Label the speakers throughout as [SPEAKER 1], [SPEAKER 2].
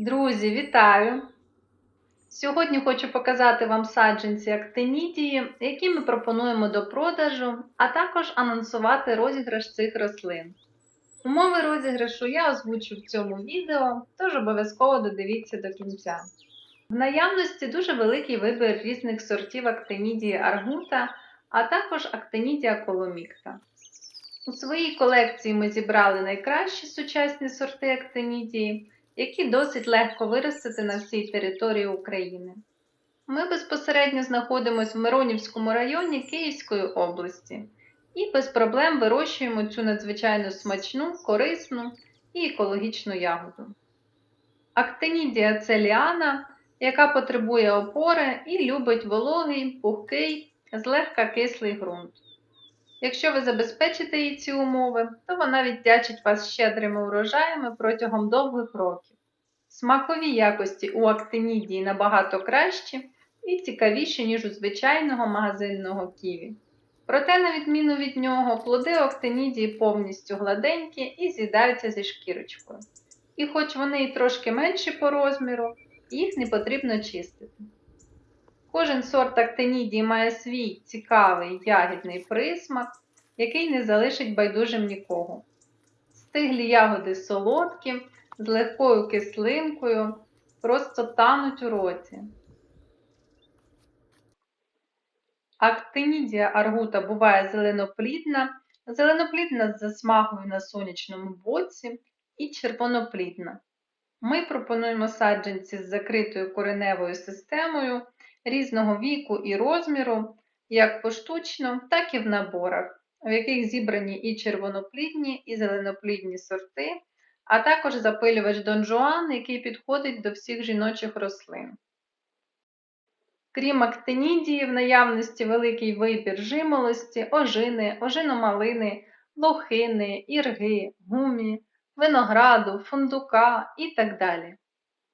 [SPEAKER 1] Друзі, вітаю! Сьогодні хочу показати вам саджанці актинідії, які ми пропонуємо до продажу, а також анонсувати розіграш цих рослин. Умови розіграшу я озвучу в цьому відео, тож обов'язково додивіться до кінця. В наявності дуже великий вибір різних сортів актинідії аргута, а також актинідія коломікта. У своїй колекції ми зібрали найкращі сучасні сорти актинідії, які досить легко виростити на всій території України. Ми безпосередньо знаходимося в Миронівському районі Київської області і без проблем вирощуємо цю надзвичайно смачну, корисну і екологічну ягоду. Актинідія це ліана, яка потребує опори і любить вологий, пухкий, злегка кислий ґрунт. Якщо ви забезпечите їй ці умови, то вона віддячить вас щедрими урожаями протягом довгих років. Смакові якості у актинідії набагато кращі і цікавіші, ніж у звичайного магазинного ківі. Проте, на відміну від нього, плоди актинідії повністю гладенькі і з'їдаються зі шкірочкою. І хоч вони і трошки менші по розміру, їх не потрібно чистити. Кожен сорт актинідії має свій цікавий ягідний присмак, який не залишить байдужим нікого. Стиглі ягоди солодкі, з легкою кислинкою, просто тануть у роті. Актинідія аргута буває зеленоплідна, зеленоплідна з засмагою на сонячному боці і червоноплідна. Ми пропонуємо саджанці з закритою кореневою системою різного віку і розміру, як поштучно, так і в наборах, в яких зібрані і червоноплідні, і зеленоплідні сорти, а також запилювач Дон Жуан, який підходить до всіх жіночих рослин. Крім актинідії, в наявності великий вибір жимолості, ожини, ожиномалини, лохини, ірги, гумі, винограду, фундука і так далі.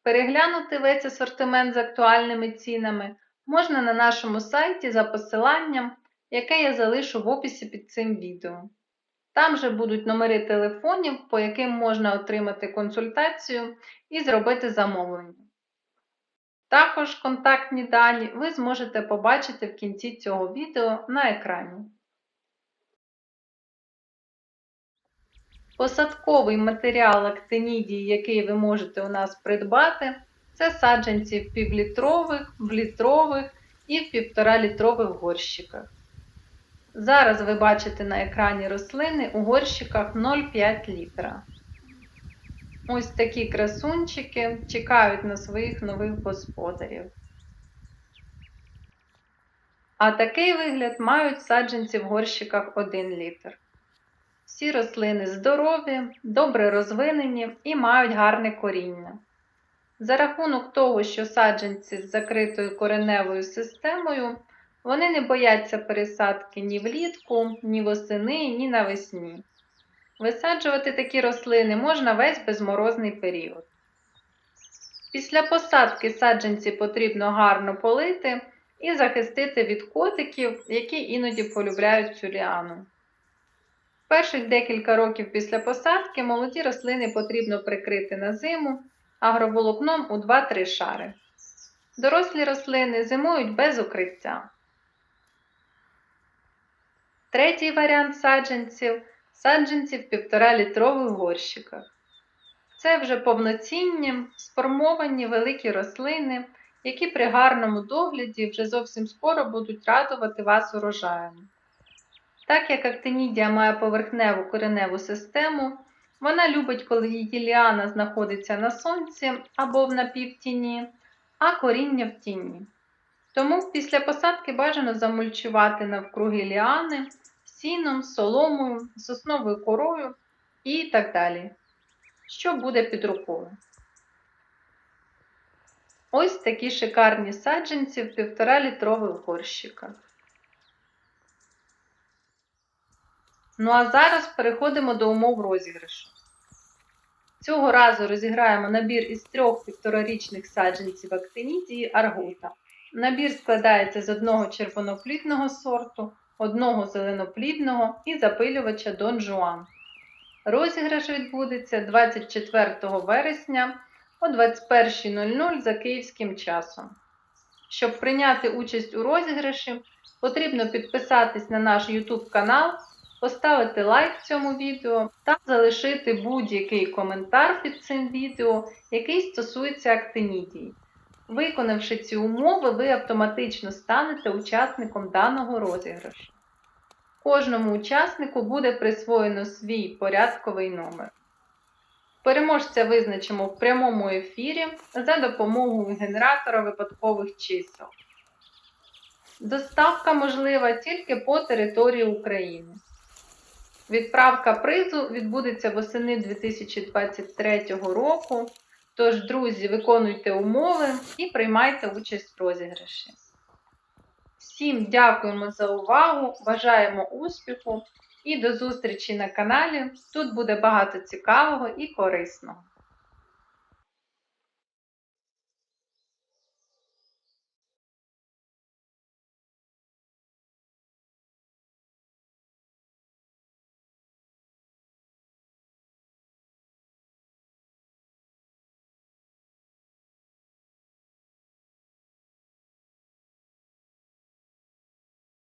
[SPEAKER 1] Переглянути весь асортимент з актуальними цінами можна на нашому сайті за посиланням, яке я залишу в описі під цим відео. Там же будуть номери телефонів, по яким можна отримати консультацію і зробити замовлення. Також контактні дані ви зможете побачити в кінці цього відео на екрані. Посадковий матеріал актинідії, який ви можете у нас придбати, це саджанці в півлітрових, в літрових і в півторалітрових горщиках. Зараз ви бачите на екрані рослини у горщиках 0,5 літра. Ось такі красунчики чекають на своїх нових господарів. А такий вигляд мають саджанці в горщиках 1 літр. Всі рослини здорові, добре розвинені і мають гарне коріння. За рахунок того, що саджанці з закритою кореневою системою, вони не бояться пересадки ні влітку, ні восени, ні навесні. Висаджувати такі рослини можна весь безморозний період. Після посадки саджанці потрібно гарно полити і захистити від котиків, які іноді полюбляють цю ліану. Перших декілька років після посадки молоді рослини потрібно прикрити на зиму агроволокном у 2-3 шари. Дорослі рослини зимують без укриття. Третій варіант саджанців саджанці в 1,5-літрових горщиках. Це вже повноцінні, сформовані великі рослини, які при гарному догляді вже зовсім скоро будуть радувати вас урожаєм. Так як актинідія має поверхневу кореневу систему, вона любить, коли її ліана знаходиться на сонці або в напівтіні, а коріння в тіні. Тому після посадки бажано замульчувати навкруги ліани сіном, соломою, сосновою корою і так далі. Що буде під рукою? Ось такі шикарні саджанці в 1,5-літрових горщиках. Ну а зараз переходимо до умов розіграшу. Цього разу розіграємо набір із трьох півторарічних саджанців актинідії аргута. Набір складається з одного червоноплідного сорту, одного зеленоплідного і запилювача Дон Жуан. Розіграш відбудеться 24 вересня о 21.00 за київським часом. Щоб прийняти участь у розіграші, потрібно підписатись на наш YouTube канал, поставити лайк цьому відео та залишити будь-який коментар під цим відео, який стосується актинідії. Виконавши ці умови, ви автоматично станете учасником даного розіграшу. Кожному учаснику буде присвоєно свій порядковий номер. Переможця визначимо в прямому ефірі за допомогою генератора випадкових чисел. Доставка можлива тільки по території України. Відправка призу відбудеться восени 2023 року. Тож, друзі, виконуйте умови і приймайте участь в розіграші. Всім дякуємо за увагу, бажаємо успіху і до зустрічі на каналі. Тут буде багато цікавого і корисного.